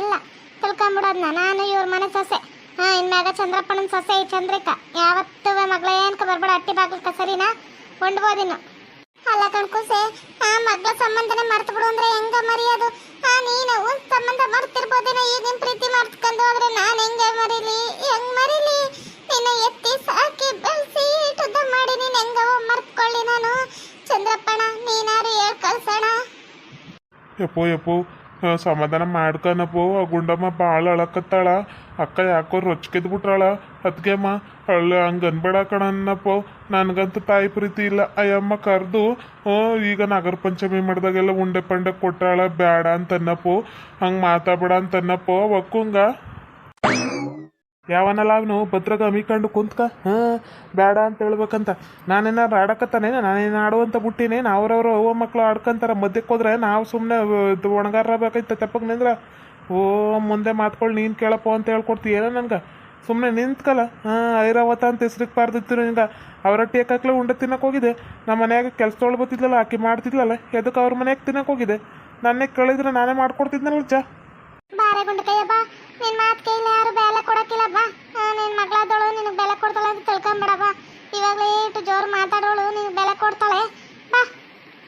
ಇಲ್ಲ. ತಿಳ್ಕೊಂಬಿಡೋದ್ನ. ನಾನು ಇವ್ರ ಮನೆ ಸೊಸೆ. ಹಾ, ಇನ್ಮ್ಯಾಗ ಚಂದ್ರಪ್ಪನ ಸೊಸೆ ಈ ಚಂದ್ರಿಕಾ. ಯಾವತ್ತೂ ಮಗಳ ಏನ್ಕ ಬರ್ಬೇಡ, ಅಟ್ಟಿ ಬಾಗ್ಲಕ್ಕ ಸರಿನಾ ಉಂಡ್ಬೋದಿನ್ನು ಅಲ್ಲ ಕಣ್ಕುಸೆ, ಆ ಮಗಳ ಸಂಬಂಧನೇ ಮರ್ತು ಬಿಡು ಅಂದ್ರೆ ಹೆಂಗ ಮರಿಯೋದು? ಆ, ನೀನು ಸಂಬಂಧ ಮರ್ತಿರ್ಬೋದೇನೋ ಈಗ ನಿಮ್ ಪ್ರೀತಿ ಮರ್ತ್ಕೊಂಡು ಹೋದ್ರೆ ನಾನು ಹೆಂಗೆ ಮರಿಲಿ? ಹೆಂಗ್ ಮರಿಲಿ? ನಿನ್ನ ಎತ್ತಿ ಸಾಕಿ ಬೆಳೆಸಿ ಶುದ್ಧ ಮಾಡಿ ನೀನ್ ಹೆಂಗ ಮರ್ತ್ಕೊಳ್ಳಿ ನಾನು. ಚಂದ್ರಪ್ಪಣ, ನೀನಾರು ಹೇಳ್ ಕಳ್ಸೋಣ. ಯಪ್ಪೋ ಸಮಾಧಾನ ಮಾಡ್ಕನಪ್ಪೋ. ಆ ಗುಂಡಮ್ಮ ಭಾಳ ಅಳಕತ್ತಾಳ. ಅಕ್ಕ ಯಾಕೋ ರೊಚ್ಕೆದ್ ಬಿಟ್ರಾಳ ಅಮ್ಮ ಅಳ್ಳ ಹಂಗೆ ಅನ್ಬೇಡ ಕಣನ್ನಪ್ಪೋ ನನಗಂತೂ ತಾಯಿ ಪ್ರೀತಿ ಇಲ್ಲ. ಅಯ್ಯಮ್ಮ ಕರೆದು ಈಗ ನಾಗರ ಪಂಚಮಿ ಮಾಡಿದಾಗೆಲ್ಲ ಉಂಡೆ ಪಂಡೆ ಕೊಟ್ಟಾಳ ಬೇಡ ಅಂತನ್ನಪ್ಪೋ. ಹಂಗೆ ಮಾತಾಡ್ಬೇಡ ಅಂತನ್ನಪ್ಪೋ. ಒಕ್ಕುಂಗ ಯಾವನಲ್ಲ ಅವನು ಭದ್ರಾಗ ಅಮಿಕೊಂಡು ಕುಂತ್ಕ? ಹಾಂ, ಬೇಡ ಅಂತ ಹೇಳ್ಬೇಕಂತ. ನಾನೇನಾರು ಆಡಕತ್ತಾನೆ ನಾನೇನು ಆಡುವಂತ ಬಿಟ್ಟಿನೇನು ಅವ್ರವ್ರು ಅವ್ವ ಮಕ್ಕಳು ಆಡ್ಕೊಂತಾರ ಮಧ್ಯಕ್ಕೆ ಹೋದ್ರೆ ನಾವು ಸುಮ್ಮನೆ ಒಣಗಾರ ಬೇಕಾಯ್ತ ತೆಪ್ಪಗೆ ನಿಂದ್ರ? ಓ, ಮುಂದೆ ಮಾತ್ಕೊಳ್ಳಿ ನೀನು ಕೇಳಪ್ಪ ಅಂತ ಹೇಳ್ಕೊಡ್ತೀಯೇನ ನನ್ಗೆ? ಸುಮ್ಮನೆ ನಿಂತ್ಕಲ್ಲ? ಹಾಂ, ಐರಾವತ ಅಂತ ಹೆಸ್ರಿಗೆ ಪಾರ್ದಿತ್ತು ನಿಂಗೆ ಅವರೊಟ್ಟಿ ಯಾಕಾಗ್ಲೇ ಉಂಡೆ ತಿನ್ನಕ್ಕೆ ಹೋಗಿದೆ. ನಮ್ಮ ಮನ್ಯಾಗ ಕೆಲಸ ಬತ್ತಿದ್ಲಲ್ಲ, ಆಕಿ ಮಾಡ್ತಿದ್ಲಲ್ಲ ಎದಕ್ಕೆ ಅವ್ರ ಮನೆಯಾಗ ತಿನ್ನಕ್ಕೆ ಹೋಗಿದೆ? ನನ್ನೇ ಕೇಳಿದ್ರೆ ನಾನೇ ಮಾಡ್ಕೊಡ್ತಿದ್ನಲ್ಲ ಜಾ ಬಾರೆ ಗುಂಡಕಯ್ಯ ಬಾ ನಿನ್ ಮಾತು ಕೈಲಿ ಯಾರು ಬೆಲೆ ಕೊಡಕ್ಕಿಲ್ಲ ಬಾ ಆ, ನಿನ್ ಮಗಳಾದವಳು ನಿನಗೆ ಬೆಲೆ ಕೊಡ್ತಾಳೆ ಅಂತ ತಿಳ್ಕೊಂಬೇಡ ಬಾ ಇವಾಗಲೇ ಇಟ್ಟು ಜೋರು ಮಾತಾಡೋಳು ನಿನಗೆ ಬೆಲೆ ಕೊಡ್ತಾಳೆ ಬಾ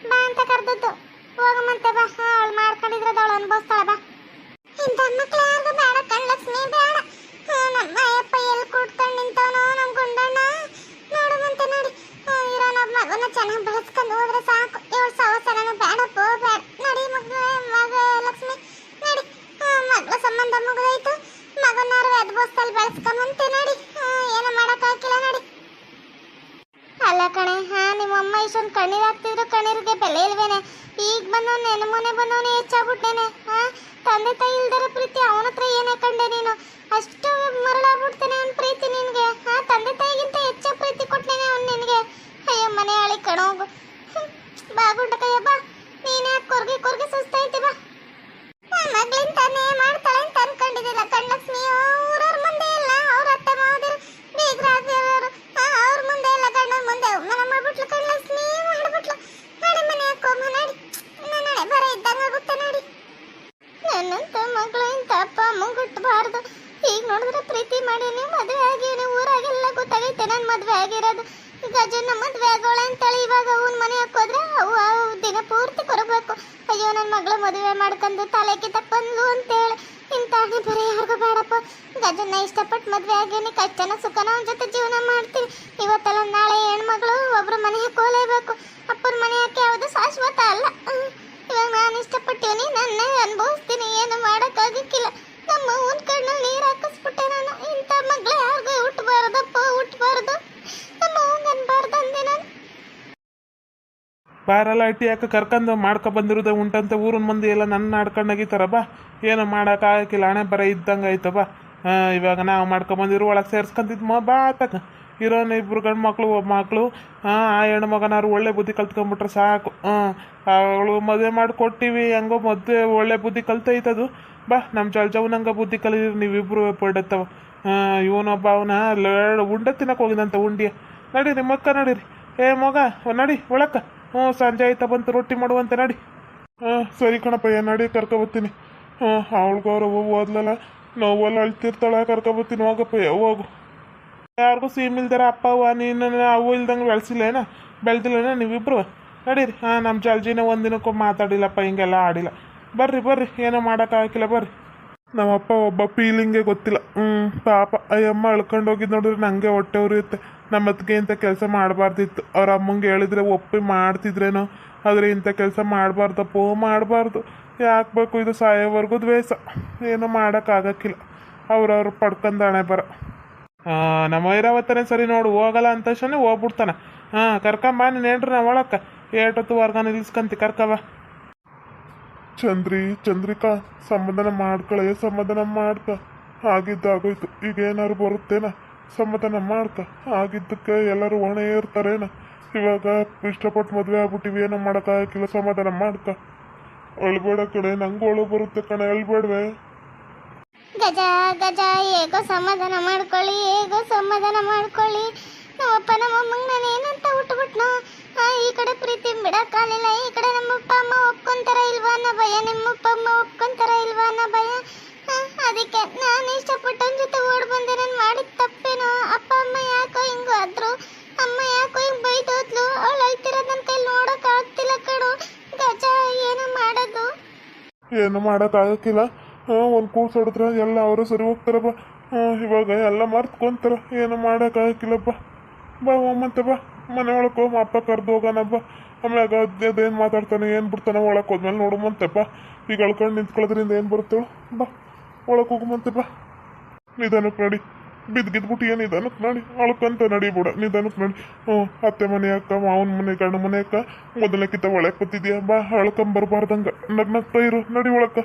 ಬಾ ಅಂತ ಕರ್ದದ್ದು ಹೋಗಮಂತೆ ಬಾ ಅವಳು ಮಾಡ್ಕೊಂಡಿದ್ರೆ ಅವಳು ಅನ್ಭವಿಸ್ತಾಳೆ ಬಾ ಇಂಥ ಮಕ್ಳು ಯಾರಿಗೂ ಬೇಡ ಕಣ್ಲಕ್ಷ್ಮಿ ಬೇಡ ಆ, ನಮ್ಮ ಅಯ್ಯಪ್ಪ ಎಲ್ಲಿ ಕೂಡ್ಕೊಂಡು ನಿಂತವನೋ ನಮ್ಮ ಗುಂಡಣ್ಣ ನೋಡುವಂತೆ ನೋಡಿ ಆ, ಇರೋ ನಮ್ಮ ಮಗನ ಚೆನ್ನಾಗಿ ಬೆಳೆಸ್ಕೊಂಡು ಹೋದ್ರೆ ಸಾಕು ಇವಳು ಸವಸರನ ಬೇಡಪ್ಪ ಬೇಡ ನಡಿ ಮಗ ಮಗ ಲಕ್ಷ್ಮಿ ನಡಿ ಆ, ಮಗಳ ಸಂಬಂಧ ಮುಗಿದೋಯ್ತು ಮಗನಾರು ಎದ್ಬೋಸ್ತಲ್ಲಿ ಬೆಳೆಸ್ಕೊಂಬಂತೆ ನಡಿ ಆ, ಏನು ಮಾಡೋಕ್ಕಾಗಿಲ್ಲ ನಡಿ ಅಲ್ಲ ಕಣೆ ಹಾ ನಿಮ್ಮ ಅಮ್ಮ ಇಷ್ಟೊಂದು ಕಣ್ಣೀರು ಹಾಕ್ತಿದ್ರು ಕಣ್ಣೀರಿಗೆ ಬೆಲೆ ಇಲ್ವೇನೆ? ಈಗ ಬಂದವನು ನೆನ ಮೊನೆ ಬಂದವನು ಹೆಚ್ಚಾಗ್ಬಿಟ್ಟೇನೆ ಹಾ ತಂದೆ ತಾಯಿ ಇಲ್ದರ ಪ್ರೀತಿ ಅವನ ಹತ್ರ ಏನೇ ಕಂಡೆ ನೀನು? ಅಷ್ಟು ಮರಳಾಗ್ಬಿಡ್ತೇನೆ ಅವ್ನ ಪ್ರೀತಿ ನಿನಗೆ ಹಾ ತಂದೆ ತಾಯಿಗಿಂತ ಹೆಚ್ಚು ಪ್ರೀತಿ ಕೊಟ್ಟೇನೆ ಅವ್ನು ನಿನಗೆ. ಅಯ್ಯೋ ಮನೆ ಹಳಿ ಕಣೋಗು ಬಾಗುಂಡ ಕೈಯಪ್ಪ, ನೀನ್ ಕೊರ್ಗಿ ಕೊರ್ಗಿ ಸುಸ್ತೈತಿ ಬಾ ಮಗಳಿಂದ ತಾನೇ ಮಾಡ್ತಾಳೆ ಅಂತ ಅನ್ಕೊಂಡಿದ್ದಿಲ್ಲ ಕಣ್ಣಕ್ಷ್ಮಿ ಊರವ್ರ ಮುಂದೆ ಇಲ್ಲ ಅವ್ರ ಅತ್ತೆ ಮಾವದಿರು ಬೀಗ್ರಾದಿರೋರು ಅವ್ರ ಮುಂದೆ ಇಲ್ಲ ಗಂಡನ ಮುಂದೆ ಮನೆ ಮಾಡ್ಬಿಟ್ಲು ಕಣ್ಣಕ್ಷ್ಮಿ ಮಾಡ್ಬಿಟ್ಲು ನಡಿ ಮನೆ ಹಾಕೋಮ್ಮ ನಡಿ ನಡೆ ಬರ ಇದ್ದಂಗ ಆಗುತ್ತೆ ನಡಿ ನನ್ನಂತ ಮಗಳು ಇಂಥ ಅಪ್ಪ ಅಮ್ಮ ಹುಟ್ಟಬಾರ್ದು ಈಗ ನೋಡಿದ್ರೆ ಪ್ರೀತಿ ಮಾಡೀನಿ ಮದುವೆ ಆಗೀನಿ ಊರಾಗೆಲ್ಲ ಗೊತ್ತಾಗೈತೆ ನಾನು ಮದುವೆ ಆಗಿರೋದು. ಗಜನ ಮದುವೆ ಆಗೋಳೆ ಅಂತೇಳಿ ಇವಾಗ ಅವನ ಮನೆ ಹಾಕೋದ್ರೆ ಅವು ದಿನ ಪೂರ್ತಿ ಕೊರಬೇಕು ಅಯ್ಯೋ ನನ್ನ ಮಗಳ ಮದುವೆ ಮಾಡ್ಕೊಂಡು ತಲೆಗೆ ತಪ್ಪಂದ್ಲು ಅಂತೇಳಿ. ಇಂತಾಗಿ ಬರೀ ಯಾರಿಗೂ ಬೇಡಪ್ಪ. ಗಜನ ಇಷ್ಟಪಟ್ಟು ಮದುವೆ ಆಗೀನಿ, ಕಷ್ಟನ ಸುಖನ ಅವನ ಜೊತೆ ಜೀವನ ಬಾರಲ್ಲ ಅಟ್ಟಿ ಯಾಕೆ ಕರ್ಕೊಂಡು ಮಾಡ್ಕೊ ಬಂದಿರೋದೇ ಉಂಟಂತೆ ಊರಿನ ಮಂದಿ ಎಲ್ಲ ನನ್ನ ಆಡ್ಕೊಂಡಾಗಿತ್ತಾರ ಬಾ, ಏನು ಮಾಡೋಕ್ಕಾಗಿಲ್ಲ ಹಣೆ ಬರ ಇದ್ದಂಗೆ ಬಾ. ಇವಾಗ ನಾವು ಮಾಡ್ಕೊ ಬಂದಿರೋ ಒಳಗೆ ಸೇರ್ಸ್ಕೊಂತಿದ್ಮ ಬಾ ತಕ ಇರೋನ ಇಬ್ಬರು ಗಂಡು ಮಕ್ಕಳು ಒಬ್ಬ ಮಕ್ಕಳು ಆ ಹೆಣ್ಣು ಮಗನಾರು ಒಳ್ಳೆ ಬುದ್ಧಿ ಕಲ್ತ್ಕೊಂಬಿಟ್ರೆ ಸಾಕು. ಅವಳು ಮದುವೆ ಮಾಡಿಕೊಟ್ಟಿವಿ ಹೆಂಗೋ ಮದುವೆ ಒಳ್ಳೆ ಬುದ್ಧಿ ಕಲ್ತೈತದು. ಬಾ ನಮ್ಮ ಜಲ್ಜವನಂಗ ಬುದ್ಧಿ ಕಲೀರಿ ನೀವಿಬ್ಬರು ಪಡತ್ತವ ಇವನೊಬ್ಬ ಅವನ ಉಂಡೆ ತಿನ್ನಕ್ಕೆ ಹೋಗಿದಂತ ಉಂಡಿಯ. ನಡೀರಿ, ಮಕ್ಕ ನಡೀರಿ. ಏ, ಮಗ, ನಡಿ, ಒಳಕ್ಕ. ಹ್ಞೂ, ಸಂಜೆ ಆಯ್ತಾ ಬಂತು, ರೊಟ್ಟಿ ಮಾಡುವಂತೆ ನಡಿ. ಹಾಂ ಸರಿ ಕಣಪ್ಪ ನಡಿ ಕರ್ಕೊಬತ್ತೀನಿ ಹ್ಞೂ ಅವಳಿಗೆ ಅವ್ರ ಓದ್ಲಲ್ಲ ನೋವಲ್ಲ ಅಳ್ತಿರ್ತಾಳೆ ಕರ್ಕೊಬತ್ತೀನಿ ಹೋಗಪ್ಪ ಹೋಗು. ಯಾರಿಗೂ ಸೀಮ್ ಇಲ್ದಾರ ಅಪ್ಪ, ಅವ್ವ, ನೀನು ಅವು ಇಲ್ದಂಗೆ ಬೆಳೆಸಿಲ್ಲೇನ? ಬೆಳೆದಿಲ್ಲೇನ? ನೀವಿಬ್ರು? ನಡೀರಿ. ಹಾಂ ನಮ್ಮ ಜಲ್ಜಿನ ಒಂದಿನಕ್ಕೂ ಮಾತಾಡಿಲ್ಲಪ್ಪ, ಹಿಂಗೆಲ್ಲ ಆಡಿಲ್ಲ. ಬರ್ರಿ ಬರ್ರಿ, ಏನೋ ಮಾಡೋಕ್ಕಾಗಿಲ್ಲ ಬರ್ರಿ. ನಮ್ಮಪ್ಪ ಒಬ್ಬ ಫೀಲಿಂಗೇ ಗೊತ್ತಿಲ್ಲ. ಹ್ಞೂ, ಪಾಪ, ಅಯ್ಯಮ್ಮ ಅಳ್ಕೊಂಡು ಹೋಗಿದ್ದು ನೋಡಿದ್ರೆ ನನಗೆ ಹೊಟ್ಟೆ ಉರಿಯುತ್ತೆ. ನಮ್ಮ ಅತ್ತಿಗೆ ಇಂಥ ಕೆಲಸ ಮಾಡಬಾರ್ದಿತ್ತು. ಅವ್ರ ಅಮ್ಮಂಗೆ ಹೇಳಿದ್ರೆ ಒಪ್ಪಿ ಮಾಡ್ತಿದ್ರೇನೋ, ಆದರೆ ಇಂಥ ಕೆಲಸ ಮಾಡಬಾರ್ದಪ್ಪ, ಮಾಡಬಾರ್ದು. ಯಾಕಬೇಕು ಇದು ಸಾಯೋವರೆಗೂ ದ್ವೇಷ. ಏನೂ ಮಾಡೋಕ್ಕಾಗಕ್ಕಿಲ್ಲ ಅವ್ರವ್ರು ಪಡ್ಕೊಂಡಾಣೆ ಬರ. ನಮ್ಮ ಐರಾವತ್ತನೇ ಸರಿ ನೋಡು, ಹೋಗಲ್ಲ ಅಂತ ತಕ್ಷಣ ಹೋಗ್ಬಿಡ್ತಾನೆ. ಹಾಂ ಕರ್ಕೊಂಬ ನೀನು ಹೇಳ್ರಿ ನಾವು ಒಳಕ್ಕೆ. ಏಟೊತ್ತು ವರ್ಗ ನಿಲ್ಸ್ಕಂತಿ ಕರ್ಕಬ ಚಂದ್ರಿ, ಚಂದ್ರಿಕಾ ಸಮಾಧಾನ ಮಾಡ್ಕೊಳೆ ಸಮಾಧಾನ ಮಾಡ್ಕ. ಆಗಿದ್ದಾಗೋಯ್ತು ಈಗ ಏನಾರು ಬರುತ್ತೇನ? ಸಮಾಧಾನ ಮಾಡ್ತಾ. ಆಗಿದ್ದಕ್ಕೆ ಎಲ್ಲರೂ ಹೊಣೆ ಇರ್ತಾರೇನ ಇವಾಗ ಇಷ್ಟಪಟ್ಟು ಮದುವೆ ಆಗ್ಬಿಟ್ಟಿವಿ, ಏನೋ ಮಾಡೋಕ್ಕಾಗಿಲ್ಲ ಸಮಾಧಾನ ಮಾಡ್ತಾ. ಅಳ್ಬೇಡ ಕಡೆ ನಂಗೂ ಅಳು ಬರುತ್ತೆ ಕಣೆ, ಅಳ್ಬೇಡ್ವೆ. ಗಜ ಗಜ, ಹೇಗೋ ಸಮಾಧಾನ ಮಾಡ್ಕೊಳ್ಳಿ, ಹೇಗೋ ಸಮಾಧಾನ ಮಾಡ್ಕೊಳ್ಳಿ. ನಮ್ಮಪ್ಪ, ನಮ್ಮಮ್ಮಂಗೆ ನಾನು ಏನಂತ ಹುಟ್ಟುಬಿಟ್ನೋ ಈ ಕಡೆ ಪ್ರೀತಿ ಬಿಡಕ್ಕಾಗಲಿಲ್ಲ ಈ ಕಡೆ ನಮ್ಮಪ್ಪ, ಅಮ್ಮ ಒಪ್ಪ ಅಪ್ಪ ಅಮ್ಮ ಒಪ್ಕೊಂತಾರ ಇಲ್ವಾ ಅನ್ನೋ ಭಯ? ಅದಕ್ಕೆ ನಾನು ಇಷ್ಟಪಟ್ಟವನ ಜೊತೆ ಏನು ಮಾಡೋಕ್ಕಾಗಕ್ಕಿಲ್ಲ. ಒಂದು ಕೂಸು ಹೊಡೆದ್ರೆ ಎಲ್ಲ ಅವರು ಸರಿ ಹೋಗ್ತಾರಪ್ಪ. ಇವಾಗ ಎಲ್ಲ ಮರ್ತ್ಕೊಂತಾರ. ಏನು ಮಾಡೋಕ್ಕಾಗಕ್ಕಿಲ್ಲಪ್ಪ ಬಾ ಹೋಗಂತಪ್ಪ ಬಾ. ಮನೆ ಒಳಗೆ ಹೋಗಿ, ಅಪ್ಪ ಕರೆದು ಹೋಗೋಣಪ್ಪ ಆಮ್ಯಾಗ ಅದೇನು ಮಾತಾಡ್ತಾನೆ, ಏನು ಬಿಡ್ತಾನೆ ಒಳಗೆ ಹೋದ್ಮೇಲೆ ನೋಡುಮಂತೆಪ್ಪ ಈಗ ಅಳ್ಕೊಂಡು ನಿಂತ್ಕೊಳ್ಳೋದ್ರಿಂದ ಏನು ಬರುತ್ತೆ ಬಾ. ಒಳಗೆ ಹೋಗುಮಂತೆ ಬಾ. ನಿಧಾನಕ್ಕೆ ಬಿದ್ಗಿದ್ಬಿಟ್ಟು ಏನು ನಿಧಾನಕ್ಕೆ ನಡಿ ಅಳ್ಕೊಂತ ನಡಿ ಬಿಡ ನಿಧಾನಕ್ಕೆ ನಡಿ ಹ್ಞೂ, ಅತ್ತೆ ಮನೆ ಅಕ್ಕ, ಮಾವನ ಮನೆ, ಗಂಡ ಮನೆ ಅಕ್ಕ ಮೊದಲಕ್ಕಿಂತ ಒಳಗೆ ಕೂತಿದ್ಯಾ? ಬಾ ಅಳ್ಕಂಬರ್ಬಾರ್ದಂಗೆ ನಗ್ನಗ್ತಾ ಇರು. ನಡಿ ಒಳಕ್ಕ.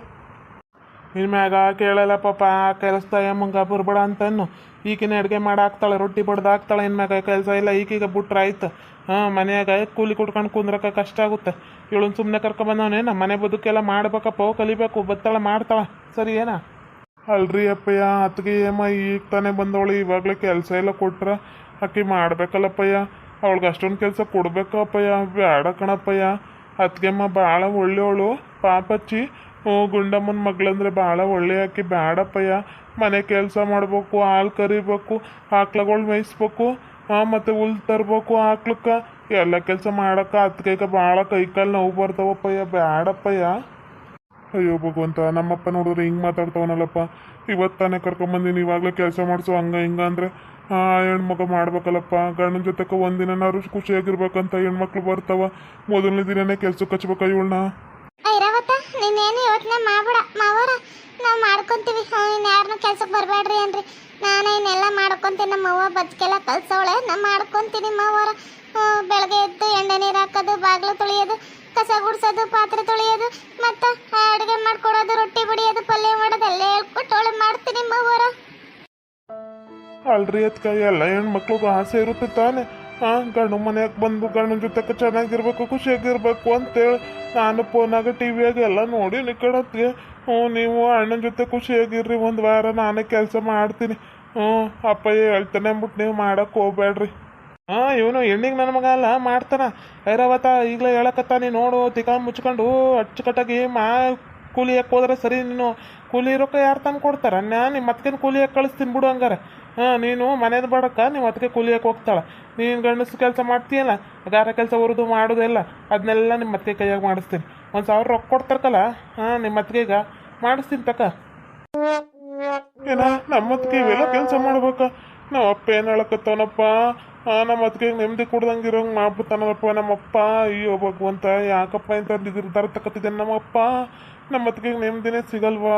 ಇನ್ಮ್ಯಾಗ ಕೇಳಲ್ಲ ಪಾಪ. ಕೆಲಸ ಎಮ್ಮಂಗ ಬರ್ಬೇಡ ಅಂತನ್ನು. ಈಗಿನ ಅಡುಗೆ ಮಾಡಿ ಹಾಕ್ತಾಳೆ, ರೊಟ್ಟಿ ಬಡ್ದು ಹಾಕ್ತಾಳೆ. ಇನ್ಮ್ಯಾಗ ಕೆಲಸ ಇಲ್ಲ. ಈಗೀಗ ಬಿಟ್ರೆ ಆಯ್ತು. ಹಾಂ ಮನೆಯಾಗ ಕೂಲಿ ಕುಟ್ಕೊಂಡು ಕುಂದ್ರಕ ಕಷ್ಟ ಆಗುತ್ತೆ. ಇವಳನ್ನ ಸುಮ್ಮನೆ ಕರ್ಕೊಂಬಂದವನೇನ ಮನೆ ಬದುಕೆಲ್ಲ ಮಾಡ್ಬೇಕಪ್ಪ. ಕಲಿಬೇಕು. ಬತ್ತಾಳೆ ಮಾಡ್ತಾಳೆ. ಸರಿ, ಏನ? ಅಲ್ರಿ ಅಪ್ಪಯ್ಯ, ಅತ್ತಿಗೆ ಏಮ ಈಗ ತಾನೇ ಬಂದವಳು, ಇವಾಗಲೇ ಕೆಲಸ ಎಲ್ಲ ಕೊಟ್ರ ಆಕೆ ಮಾಡ್ಬೇಕಲ್ಲಪ್ಪಯ್ಯ. ಅವಳಿಗೆ ಅಷ್ಟೊಂದು ಕೆಲಸ ಕೊಡ್ಬೇಕಪ್ಪಯ್ಯ ಬೇಡ ಕಣಪ್ಪಯ್ಯ. ಅತ್ತಿಗೆಮ್ಮ ಭಾಳ ಒಳ್ಳೆಯವಳು ಪಾಪಚ್ಚಿ. ಗುಂಡಮ್ಮನ ಮಗಳಂದ್ರೆ ಭಾಳ ಒಳ್ಳೆ ಆಕಿ ಬೇಡಪ್ಪಯ್ಯ ಮನೆ ಕೆಲಸ ಮಾಡಬೇಕು, ಹಾಲು ಕರಿಬೇಕು, ಆಕ್ಳಗಳು ಮೇಯಿಸ್ಬೇಕು ಮತ್ತು ಹುಲ್ ತರ್ಬೇಕು ಆಕ್ಳಕ್ಕೆ. ಎಲ್ಲ ಕೆಲಸ ಮಾಡಕ್ಕೆ ಅತ್ಗೆಗೆ ಭಾಳ ಕೈಕಾಲು ನೋವು ಬರ್ತಾವಪ್ಪಯ್ಯ. ಬೇಡಪ್ಪಯ್ಯ ಅಯ್ಯೋ ಭಗವಂತ, ನಮ್ಮಪ್ಪ ನೋಡಿದ್ರೆ ಹಿಂಗೆ ಮಾತಾಡ್ತಾವನಲ್ಲಪ್ಪ. ಇವತ್ತು ತಾನೇ ಕರ್ಕೊಂಬಂದಿನಿ ಇವಾಗಲೇ ಕೆಲಸ ಮಾಡಿಸು, ಹಂಗೆ ಹಿಂಗೆ ಅಂದರೆ. ಆ, ಹೆಣ್ಮಗ ಮಾಡ್ಬೇಕಲ್ಲಪ್ಪ, ಗಂಡನ ಜೊತೆಗೆ ಒಂದಿನಾರು ಖುಷಿಯಾಗಿರ್ಬೇಕಂತ ಹೆಣ್ಮಕ್ಳು ಬರ್ತಾವ. ಮೊದಲನೇ ದಿನನೇ ಕೆಲ್ಸಕ್ಕೆ ಹಚ್ಬೇಕ ಇವಳನ್ನ. ಐರಾವತ ನೀನೇನು ಯೋಚನೆ ಮಾಡ್ಬೇಡ. ಮಾವರ, ನಾವು ಮಾಡ್ಕೊಂತೀವಿ. ಯಾರನ್ನೂ ಕೆಲ್ಸಕ್ಕೆ ಬರಬೇಡ್ರಿ ಅನ್ರಿ. ನಾನು ಇನ್ನೆಲ್ಲ ಮಾಡ್ಕೊಂತೀನಿ. ನಮ್ಮ ಅವ್ವ ಬದುಕೆಲ್ಲ ಕಲ್ಸವಳೆ. ನಾ ಮಾಡ್ಕೊಂತೀನಿ ಮಾವರ. ಬೆಳಗ್ಗೆ ಎದ್ದು ಎಣ್ಣೆ ನೀರು ಹಾಕೋದು, ಬಾಗಿಲು ತೊಳೆಯೋದು. ಕಸ ಗುಡಿಸೋದು, ಪಾತ್ರೆ ತೊಳೆಯೋದು, ಮತ್ತು ಅಡುಗೆ ಮಾಡ್ಕೊಡೋದು, ರೊಟ್ಟಿ ಬಡಿಯೋದು, ಪಲ್ಯ ಮಾಡೋದು, ಎಲ್ಲ ಹೇಳ್ಕೊಟ್ಟವಳೆ ಮಾಡ್ತೀನಿ ಮಾವರ ಅಲ್ರಿ ಅದ್ಕ ಎಲ್ಲ ಹೆಣ್ಮಕ್ಳಿಗೂ ಆಸೆ ಇರುತ್ತೆ ತಾನೆ. ಹಾಂ ಗಂಡು ಮನೆಯಾಗ ಬಂದು ಗಂಡನ ಜೊತೆ ಚೆನ್ನಾಗಿರ್ಬೇಕು, ಖುಷಿಯಾಗಿರ್ಬೇಕು ಅಂತೇಳಿ ನಾನು ಫೋನಾಗ ವಿಯಾಗ ಎಲ್ಲ ನೋಡಿ ನಿಕ್ಕಡತ್ಗೆ ಹ್ಞೂ, ನೀವು ಅಣ್ಣನ ಜೊತೆ ಖುಷಿಯಾಗಿರ್ರಿ, ಒಂದು ವಾರ ನಾನೇ ಕೆಲಸ ಮಾಡ್ತೀನಿ. ಹ್ಞೂ, ಅಪ್ಪಯ್ಯ ಹೇಳ್ತಾನೆ ಅಂದ್ಬಿಟ್ಟು ನೀವು ಮಾಡಕ್ಕೆ ಹೋಗ್ಬೇಡ್ರಿ ಹಾಂ ಇವನು ಹೆಣ್ಣಿಗೆ ನನ್ನ ಮಗ ಅಲ್ಲ, ಮಾಡ್ತಾನ. ಐರಾವತ ಈಗಲೇ ಹೇಳಕತ್ತಾನೆ, ನೋಡು, ತಿಕಾ ಮುಚ್ಕೊಂಡು ಅಚ್ಚುಕಟ್ಟಾಗಿ ಮಾ ಕೂಲಿ ಹಾಕಿ ಹೋದ್ರೆ ಸರಿ ನೀನು. ಕೂಲಿ ರೊಕ್ಕ ಯಾರು ತಂದು ಕೊಡ್ತಾರ? ನಾನು ನಿಮ್ಮ ಕೂಲಿ ಹಾಕಿ ಕಳಿಸ್ತೀನಿ ಬಿಡು ಹಂಗಾರೆ. ಹಾಂ, ನೀನು ಮನೇದು ಬಡಕ ನೀವು ಅದಕ್ಕೆ ಕೂಲಿ ಹಾಕಿ ಹೋಗ್ತಾಳೆ. ನೀನು ಗಂಡಸು ಕೆಲಸ ಮಾಡ್ತೀಯಲ್ಲ, ಗಾರ ಕೆಲಸ ಹೊರದು ಮಾಡೋದೆಲ್ಲ ಅದನ್ನೆಲ್ಲ ನಿಮ್ಮ ಮತ್ತೆ ಕೈಯಾಗಿ ಮಾಡಿಸ್ತೀನಿ. ಒಂದು ಸಾವಿರ ರೊಕ್ಕ ಕೊಡ್ತಾರಕಲ್ಲ, ಹಾಂ ನಿಮ್ಮ ಅತ್ತಿಗೆಗ ಮಾಡಿಸ್ತೀನಿ ತಕ್ಕ ಏನ ನಮ್ಮ ಇವೆಲ್ಲ ಕೆಲಸ ಮಾಡ್ಬೇಕ? ನಮ್ಮ ಅಪ್ಪ ಏನು ಹೇಳಕತ್ತವನಪ್ಪ ನಮ್ಮ ಅತ್ತಿಗೆ ನೆಮ್ಮದಿ ಕೊಡ್ದಂಗೆ ಇರೋಂಗೆ ನಮ್ಮ ನಮ್ಮಪ್ಪ ಅಯ್ಯೋ ಭಗವಂತ ಯಾಕಪ್ಪ ಇಂಥ ನಿರ್ಧಾರ ತಕತ್ತಿದ್ದಾನೆ ನಮ್ಮಪ್ಪ? ನಮ್ಮ ಅತ್ತಿಗೆ ನೆಮ್ಮದಿನೇ ಸಿಗಲ್ವಾ?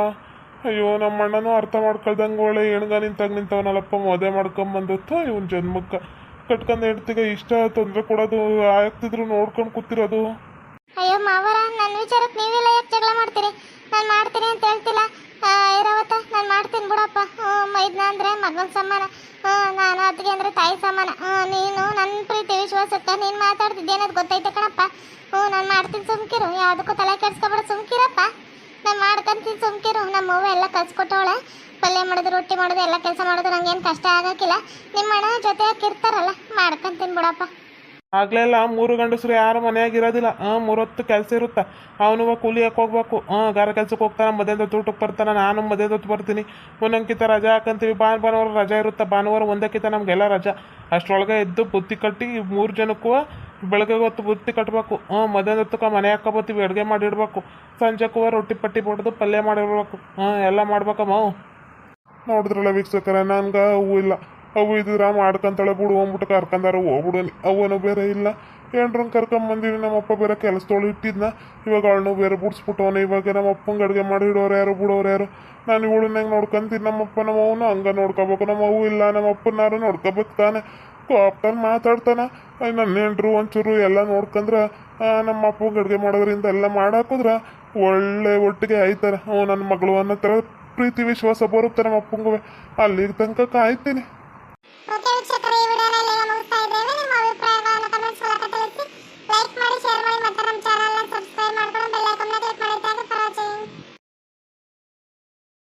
ಅಯ್ಯೋ, ನಮ್ಮ ಅಣ್ಣನೂ ಅರ್ಥ ಮಾಡ್ಕೊಳ್ದಂಗೆ ಒಳ್ಳೆ ಹೆಣ್ಗ ನಿಂತಾಗ ನಿಂತವನಲ್ಲಪ್ಪ ಮದುವೆ ಮಾಡ್ಕೊಂಬಂದತ್ತು ಇವನ್ ಜನ್ಮಕ್ಕೆ. ಕಟ್ಕೊಂಡು ಹೆಡ್ತಿಗೆ ಇಷ್ಟ, ತೊಂದರೆ ಕೊಡೋದು, ಆಗ್ತಿದ್ರು ನೋಡ್ಕೊಂಡು ಕೂತಿರೋದು. ಅಯ್ಯೋ ಮಾವರ, ನನ್ನ ವಿಚಾರಕ್ಕೆ ನೀವೆಲ್ಲ. ಅನ್ನೋದು ಗೊತ್ತೈತೆ ಕಣಪ್ಪ? ಹ್ಞೂ, ನಾನು ಮಾಡ್ತೀನಿ ಸುಮ್ಕಿರು. ಯಾವುದಕ್ಕೂ ತಲೆ ಕೆಡ್ಸ್ಕೊಬೇಡ ಸುಮ್ಕಿರಪ್ಪ. ನಾನು ಮಾಡ್ಕೊಂತೀನಿ ಸುಮ್ಕಿರು. ನಮ್ಮ ಅವ್ವ ಎಲ್ಲ ಕಲ್ಸ್ಕೊಟ್ಟವಳೆ. ಪಲ್ಯ ಮಾಡೋದು, ರೊಟ್ಟಿ ಮಾಡೋದು, ಎಲ್ಲ ಕೆಲಸ ಮಾಡೋದು ನಂಗೇನು ಕಷ್ಟ ಆಗೋಕ್ಕಿಲ್ಲ. ನಿಮ್ಮ ಅಣ್ಣ ಜೊತೆ ಇರ್ತಾರಲ್ಲ ಮಾಡ್ಕೊಂತೀನಿ ಬಿಡಪ್ಪ. ಆಗ್ಲೆಲ್ಲ ಮೂರು ಗಂಡಸರು ಯಾರು ಮನೆಯಾಗ ಇರೋದಿಲ್ಲ ಹಾಂ ಮೂರೊತ್ತು ಕೆಲಸ ಇರುತ್ತ? ಅವನು ಕೂಲಿ ಹಾಕಿ ಹೋಗ್ಬೇಕು. ಹಾಂ ಗಾರ ಕೆಲ್ಸಕ್ಕೆ ಹೋಗ್ತಾನೆ ಹೊತ್ತು ಊಟಕ್ಕೆ ಬರ್ತಾನೆ, ನಾನು ಮಧ್ಯಾಹ್ನ ಹೊತ್ತು ಬರ್ತೀನಿ. ಒಂದೊಂದ್ಕಿತ ರಜಾ ಹಾಕಂತೀವಿ. ಭಾನು ಭಾನುವಾರ ರಜಾ ಇರುತ್ತ? ಭಾನುವಾರ ಒಂದಕ್ಕಿಂತ ನಮಗೆಲ್ಲ ರಜಾ. ಅಷ್ಟರೊಳಗೆ ಎದ್ದು ಬುತ್ತಿ ಕಟ್ಟಿ ಮೂರು ಜನಕ್ಕೂ ಬೆಳಗ್ಗೆ ಹೊತ್ತು ಬುತ್ತಿ ಕಟ್ಟಬೇಕು ಹ್ಞೂ ಮಧ್ಯಾಹ್ನ ಹೊತ್ತಕ್ಕೆ ಮನೆ ಹಾಕೋಬತ್ತೀವಿ ಅಡುಗೆ ಮಾಡಿಡ್ಬೇಕು. ಸಂಜೆಕ್ಕೂ ರೊಟ್ಟಿ ಪಟ್ಟಿ ಬಡ್ದು ಪಲ್ಯ ಮಾಡಿರ್ಬೇಕು ಹಾಂ ಎಲ್ಲ ಮಾಡ್ಬೇಕಮ್ಮ ನೋಡಿದ್ರಲ್ಲ ವೀಕ್ಷಕರ, ನನ್ಗೆ ಹೂವು ಇಲ್ಲ. ಅವು ಇದ್ರ ಮಾಡ್ಕೊಂತಾಳೆ ಬಿಡು, ಹೋಗ್ಬಿಟ್ಟು ಕರ್ಕೊಂಡಾರ ಹೋಗ್ಬಿಡು. ಅವನು ಬೇರೆ ಇಲ್ಲ. ಏನ್ರಂಗೆ ಕರ್ಕೊಂಬಂದಿನಿ ನಮ್ಮಪ್ಪ ಬೇರೆ ಕೆಲಸದೊಳು ಇಟ್ಟಿದ್ನ. ಇವಾಗ ಅವಳನ್ನು ಬೇರೆ ಬಿಡ್ಸ್ಬಿಟ್ಟವನು. ಇವಾಗ ನಮ್ಮ ಅಪ್ಪಂಗೆ ಅಡುಗೆ ಮಾಡಿ ಇಡೋರು ಯಾರು, ಬಿಡೋರು ಯಾರು? ನಾನು ಇವಳನ್ನ ಹೆಂಗೆ ನೋಡ್ಕೊಂತೀನಿ. ನಮ್ಮಪ್ಪ ನಮ್ಮ ಅವನು ಹಂಗೆ ನೋಡ್ಕೋಬೇಕು. ನಮ್ಮ ಅವು ಇಲ್ಲ ನಮ್ಮಪ್ಪನಾರು ನೋಡ್ಕೋಬೇಕು ತಾನೆ. ಕೋಪ್ತಾನೆ ಮಾತಾಡ್ತಾನೆ. ಮಾತಾಡ್ತಾನ ನನ್ನ ಹೆಂಡ್ರು, ಒಂಚೂರು ಎಲ್ಲ ನೋಡ್ಕಂದ್ರ ನಮ್ಮ ಅಪ್ಪಂಗೆ ಅಡುಗೆ ಮಾಡೋದ್ರಿಂದ ಎಲ್ಲ ಮಾಡಾಕಿದ್ರೆ ಒಳ್ಳೆ ಒಟ್ಟಿಗೆ ಆಯ್ತಾರೆ. ಹ್ಞೂ ನನ್ನ ಮಗಳು ಅನ್ನೋ ಥರ ಪ್ರೀತಿ ವಿಶ್ವಾಸ ಬರುತ್ತೆ ನಮ್ಮ ಅಪ್ಪಂಗೂ ಅಲ್ಲಿಗೆ ತನಕ ಕಾಯ್ತೀನಿ.